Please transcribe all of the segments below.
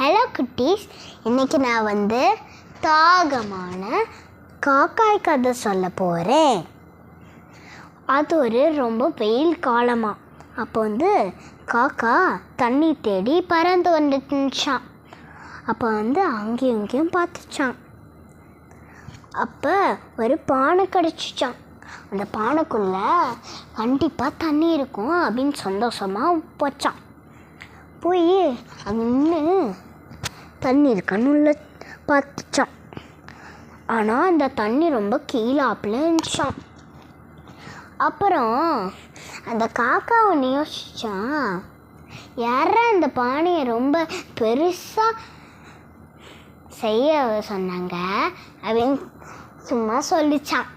Hello குட்டீஸ். இன்றைக்கி நான் வந்து தாகமான காக்காய் கதை சொல்ல போகிறேன் அது ஒரு ரொம்ப வெயில் காலமாக அப்போ வந்து காக்கா தண்ணி தேடி பறந்து வந்துட்டுச்சான் அப்போ வந்து அங்கேயும் இங்கேயும் பார்த்துச்சான் அப்போ ஒரு பானை கிடச்சிச்சான் அந்த பானைக்குள்ளே கண்டிப்பாக தண்ணி இருக்கும் அப்படின்னு சந்தோஷமாக வச்சான் போய் அங்கே நின்று தண்ணி இருக்கான்னு உள்ள பார்த்துச்சான் ஆனால் அந்த தண்ணி ரொம்ப கீழாப்பில் இருந்துச்சான் அப்புறம் அந்த காக்கா ஒன்று யோசிச்சான் யாரா அந்த பானையை ரொம்ப பெருசாக செய்ய சொன்னாங்க? அப்படின்னு சும்மா சொல்லிச்சான்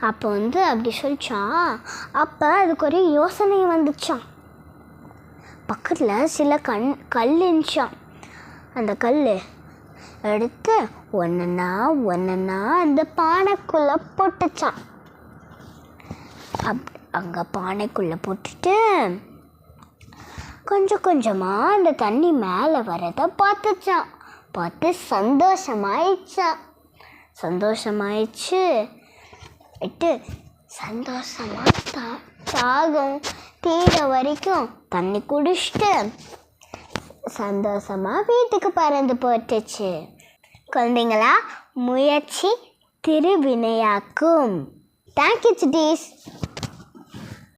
அப்போ வந்து அப்படி சொல்லிச்சான் அப்போ அதுக்கு ஒரு யோசனை வந்துச்சான் பக்கத்தில் சில கண் கல் இருந்துச்சான் அந்த கல் எடுத்து ஒன்றுனா ஒன்றுனா அந்த பானைக்குள்ளே போட்டுச்சான் அப் அங்கே பானைக்குள்ளே போட்டுட்டு கொஞ்சம் கொஞ்சமாக அந்த தண்ணி மேலே வரதை பார்த்துச்சான் பார்த்து சந்தோஷமாயிடுச்சான் சந்தோஷமாயிடுச்சு விட்டு சந்தோஷமாக தா தாகம் தீர வரைக்கும் தண்ணி குடிச்சிட்டு சந்தோஷமா வீட்டுக்கு பறந்து போட்டுச்சு. குழந்தைங்களா முயற்சி திருவினையாக்கும். Thank you cities